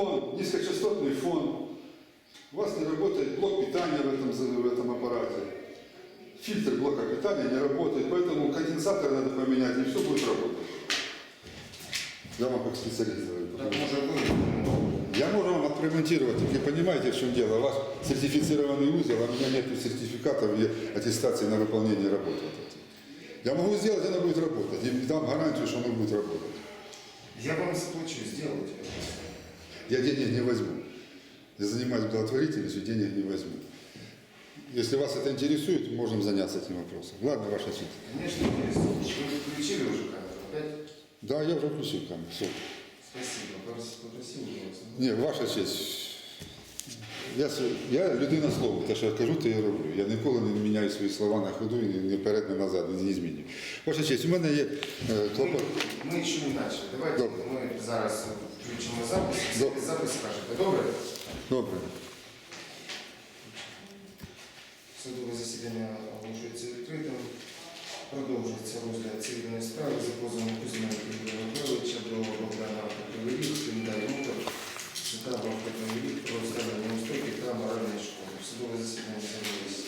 фон, низкочастотний фон. У вас не работает блок питания в этом, в этом аппарате. Фильтр блока питания не работает, поэтому конденсатор надо поменять, и все будет работать. Я вам как специалист говорю. Так Я могу вам отремонтировать, только понимаете, в чем дело. У вас сертифицированный узел, а у меня нет сертификатов и аттестации на выполнение работы. Я могу сделать, она будет работать. И дам гарантию, что она будет работать. Я вам заплачу, сделайте. Я денег не возьму. Я занимаюсь благотворительностью, денег не возьму. Если вас это интересует, можем заняться этим вопросом. Ладно, ваша честь. Конечно, интересно. Вы включили уже камеру? Опять? Да, я уже включил камеру. Все. Спасибо. Попросил, попросил. Ні, ваша честь. Я, я людина слова, те, що я кажу, то я роблю. Я ніколи не міняю свої слова на ходу і ні вперед, ні назад, не змінюю. Ваша честь, у мене є е, клопот. Ми, ми ще не почали. Давайте Добре. ми зараз включимо запис. Добре. Запис скажете. Добре? Добре. Судове засідання оголошується відкритим. Продовжується розгляд цивільної справи за позовом Кузьменка Ігоря Михайловича до Богдана Автокривий, Hyundai Motor, та Автокривий про складання устойки та моральної шкоди. В Судове засідання з'явились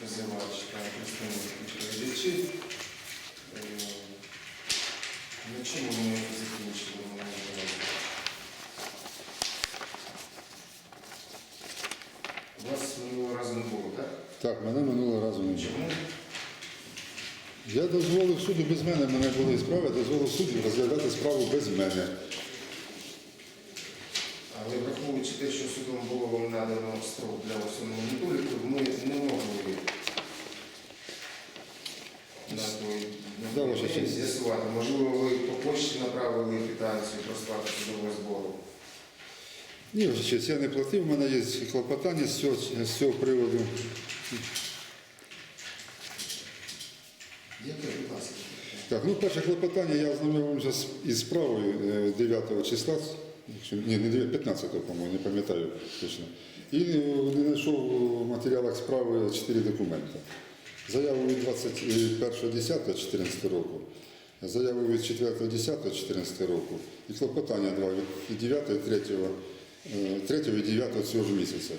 позивач та представник відповідачі. Е, На чому ми закінчили? У вас минулого разу не було, так? Так, мене минулого разу не було. Чому? Я дозволив суду без мене, мене були справи, дозволив суду розглядати справу без мене. Але враховуючи те, що судом було вам надано строк для усунення недоліків, ми не могли на той день з'ясувати. Можливо, ви по почті направили квитанцію про сплату судового збору. Ні, ваша я не платив, у мене є клопотання з цього, з цього приводу. Яке, будь ласка? Так, ну перше клопотання я ознайомився з- із справою е, 9 числа, якщо, ні, не 9, 15, по-моєму, не пам'ятаю точно. І е, не знайшов у матеріалах справи 4 документи. Заяву від 21.10.14 року, заяву від 4.10.14 року і клопотання два від 9 і 3, 3 і 9 цього ж місяця.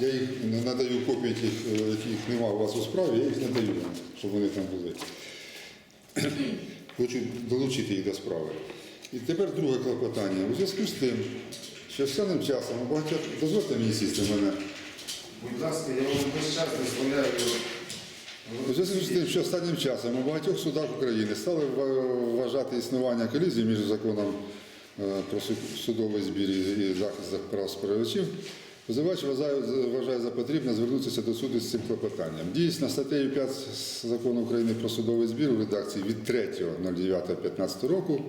Я їх надаю копії тих, е, яких немає у вас у справі, я їх надаю вам, щоб вони там були. Хочу долучити їх до справи. І тепер друге клопотання. У зв'язку з тим, що останнім часом у багатьох дозвольте мені сісти в мене. Будь ласка, я вам весь час дозволяю. У зв'язку з тим, що останнім часом у багатьох судах України стали вважати існування колізії між законом е, про судовий збір і захист прав споживачів, позивач вважає, вважає за потрібне звернутися до суду з цим клопотанням. Дійсно, статтею 5 закону України про судовий збір у редакції від 3.09.15 року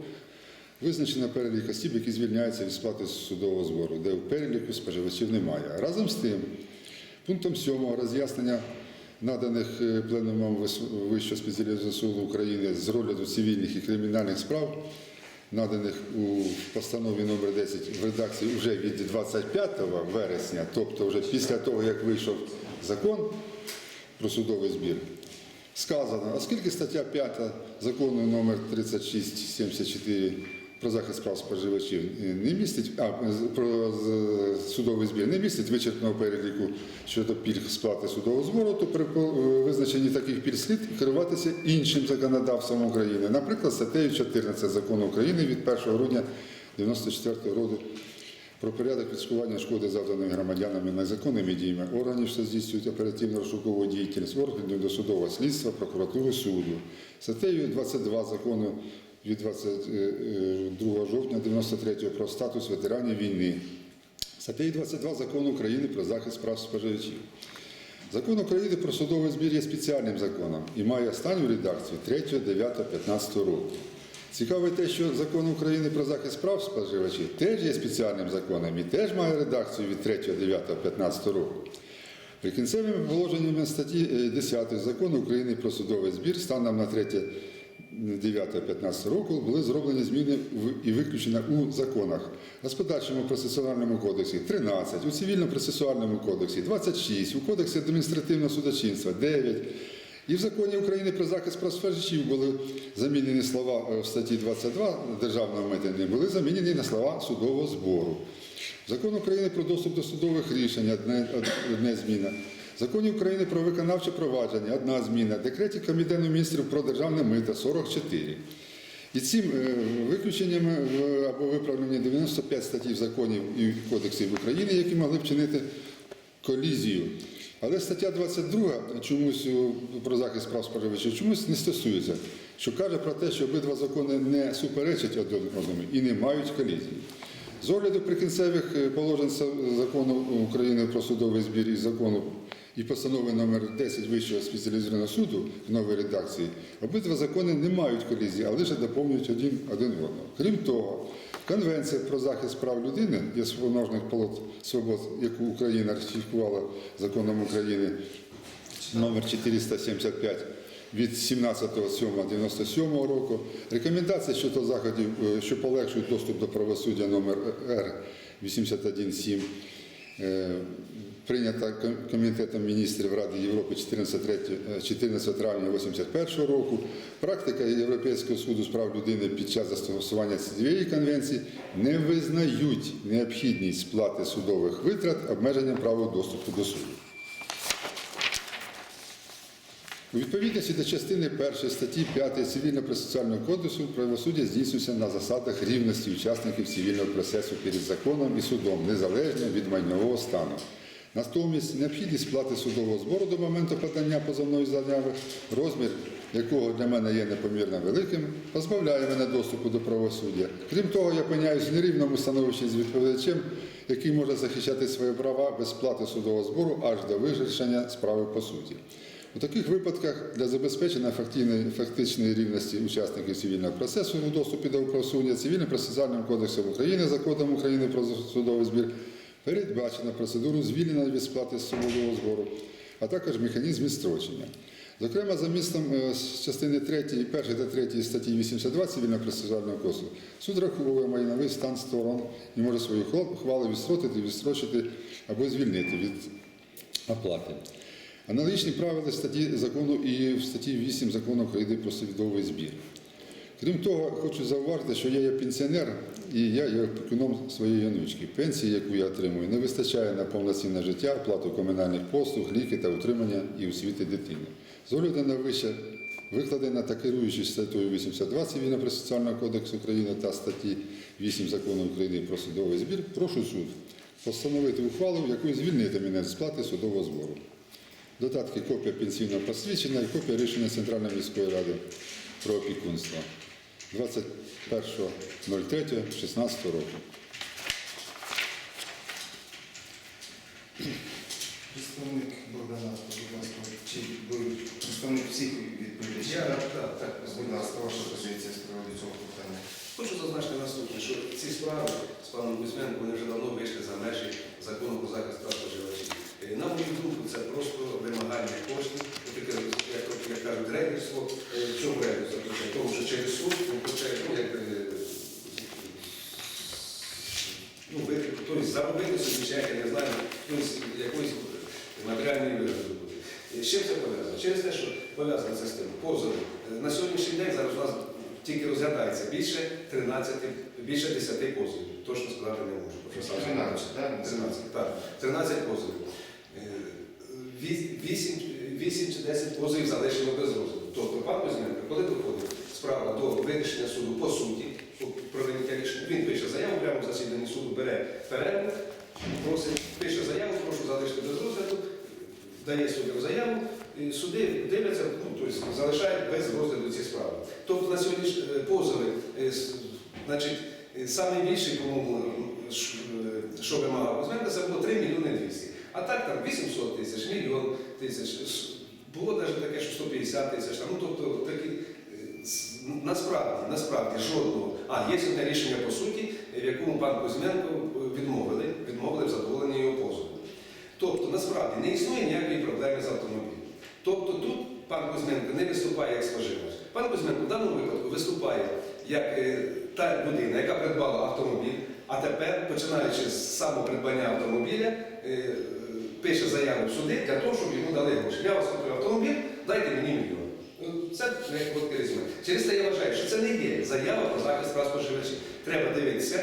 Визначено перелік осіб, які звільняються від сплати судового збору, де в переліку споживачів немає. Разом з тим, пунктом 7 роз'яснення наданих е, пленумом Вищого спеціалізованого суду України з розгляду цивільних і кримінальних справ, наданих у постанові номер 10 в редакції вже від 25 вересня, тобто вже після того, як вийшов закон про судовий збір, сказано, оскільки стаття 5 закону номер 3674 про захист прав споживачів е, не містить, а про судовий збір не містить вичерпного переліку щодо пільг сплати судового збору, то при е, визначенні таких пільг слід керуватися іншим законодавством України, наприклад, статтею 14 закону України від 1 грудня 1994 року про порядок відшкодування шкоди, завданої громадянами незаконними діями органів, що здійснюють оперативно-розшукову діяльність органів досудового слідства, прокуратури суду. Статтею 22 закону від 22 жовтня 93 про статус ветеранів війни. Статтею 22 закону України про захист прав споживачів. Закон України про судовий збір є спеціальним законом і має останню редакцію 3.9.15 року. Цікаве те, що закон України про захист прав споживачів теж є спеціальним законом і теж має редакцію від 3.9.15 року. Прикінцевими положеннями статті е, 10 закону України про судовий збір станом на 3 9-15 року були зроблені зміни і виключення у законах Господарчому процесуальному кодексі 13, у цивільно-процесуальному кодексі 26, у кодексі адміністративного судочинства 9 І в законі України про захист прав споживачів були замінені слова е, в статті 22 державного митення, були замінені на слова судового збору. Закон України про доступ до судових рішень одне, одне зміна. Законі України про виконавче провадження одна зміна. Декреті Кабінету міністрів про державне мито 44. І цим е, виключеннями або виправлення 95 статей законів і кодексів України, які могли б чинити колізію. Але стаття 22 чомусь е, про захист прав споживачів чомусь не стосується, що каже про те, що обидва закони не суперечать один одному і не мають колізії. З огляду прикінцевих е, положень закону України про судовий збір і закону і постанови номер 10 Вищого спеціалізованого суду в новій редакції, обидва закони не мають колізії, а лише доповнюють один, один одного. Крім того, Конвенція про захист прав людини і свободних свобод, яку Україна ратифікувала законом України номер 475 від 17.07.97 року. Рекомендації щодо заходів, е, що полегшують доступ до правосуддя номер Р 817 е, прийнята Комітетом міністрів Ради Європи 14, третє- е, 14 травня 1981 року. Практика Європейського суду з прав людини під час застосування цієї конвенції не визнають необхідність сплати судових витрат обмеженням права доступу до суду. У відповідності до частини 1 статті 5 Цивільно-процесуального кодексу правосуддя здійснюється на засадах рівності учасників цивільного процесу перед законом і судом, незалежно від майнового стану. Натомість необхідність сплати судового збору до моменту подання позовної заяви, розмір якого для мене є непомірно великим, позбавляє мене доступу до правосуддя. Крім того, я опиняюсь в нерівному становищі з відповідачем, який може захищати свої права без сплати судового збору аж до вирішення справи по суті. У таких випадках для забезпечення фактичної, фактичної рівності учасників цивільного процесу у доступі до правосуддя цивільним процесуальним кодексом України, законом України про судовий збір передбачена процедуру звільнення від сплати судового збору, а також механізм відстрочення. Зокрема, за містом е, частини 3, 1 та 3 статті 82 цивільного процесуального кодексу суд раховує майновий стан сторон і може свою ухвалу відстротити, відстрочити або звільнити від оплати. Аналогічні правила статті закону і в статті 8 закону України про судовий збір. Крім того, хочу зауважити, що я є пенсіонер і я є опікуном своєї онучки. Пенсії, яку я отримую, не вистачає на повноцінне життя, оплату комунальних послуг, ліки та утримання і освіти дитини. З огляду на вище викладена та керуючись статтею 82 Цивільно процесуального кодексу України та статті 8 закону України про судовий збір, прошу суд постановити ухвалу, якою звільнити мене з сплати судового збору. Додатки копія пенсійного посвідчення і копія рішення Центральної міської ради про опікунство 21.03.16 року. Представник Богдана, будь ласка, чи представник всіх відповідачів? Я, так, так, Будь ласка, ваша позиція з приводу цього питання. Хочу зазначити наступне, що ці справи з паном Кузьменком вони вже давно вийшли за межі закону про захист прав споживачів. Е, На мою думку, це просто вимагання коштів, як, кажуть, рейдерство. Е, рейдерство? заключає? Тому що через суд він хоче, ну, як, е, ну, ви- тобто заробити собі чек, я не знаю, ну, з якоїсь матеріальної вигоди буде. Е, З чим це пов'язано? Через те, що пов'язано це з тим позови. Е, На сьогоднішній день зараз у нас тільки розглядається більше 13, більше 10 позовів. Точно сказати не можу. тому що сам 13, так? 13, так. 13 позовів. Е, 8, 8 чи 10 позовів залишено без розгляду. Тобто пан Кузьменко, коли доходить справа до вирішення суду по суті, по прийняття рішення, він пише заяву прямо в засіданні суду, бере перерву, просить, пише заяву, прошу залишити без розгляду, дає суддю заяву, і суди дивляться, ну, тобто залишають без розгляду ці справи. Тобто на сьогодні е, позови, е, значить, саме більший, по-моєму, е, е, що вимагав Кузьменко, це було 3 мільйони 200. А так там 800 тисяч, мільйон тисяч. Було навіть таке, що 150 тисяч. Ну, тобто такі, е, насправді, насправді жодного. А, є одне рішення по суті, в якому пан Кузьменко відмовили, відмовили в задоволенні його позову. Тобто, насправді не існує ніякої проблеми з автомобілем. Тобто тут пан Кузьменко не виступає як споживач. Пан Кузьменко в даному випадку виступає як е, та людина, яка придбала автомобіль, а тепер, починаючи з самого придбання автомобіля, е, пише заяву в суди для того, щоб йому дали гроші. Я вас купив автомобіль, дайте мені мільйон. Ну, Це коротке резюме. Через те я вважаю, що це не є заява про захист прав споживачів. Треба дивитися.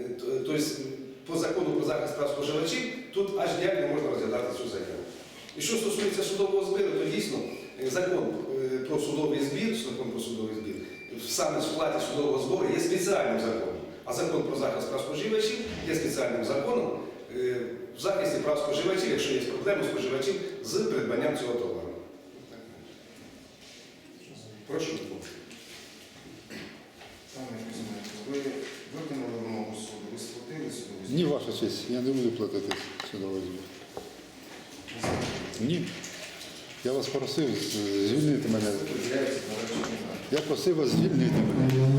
е, Тобто по закону про захист прав споживачів тут аж ніяк не можна розглядати цю заяву. І що стосується судового збору, то дійсно е, закон е, про судовий збір, закон про судовий збір, саме в складі судового збору є спеціальним законом. А закон про захист прав споживачів є спеціальним законом е, в захисті прав споживачів, якщо є проблеми споживачів з придбанням цього товару. Прошу. Ви виконали вимогу суду, ви сплатили судову Ні, ваша честь, я не буду платити судовий. Ні. Я вас просив звільнити мене. Я просив вас звільнити мене.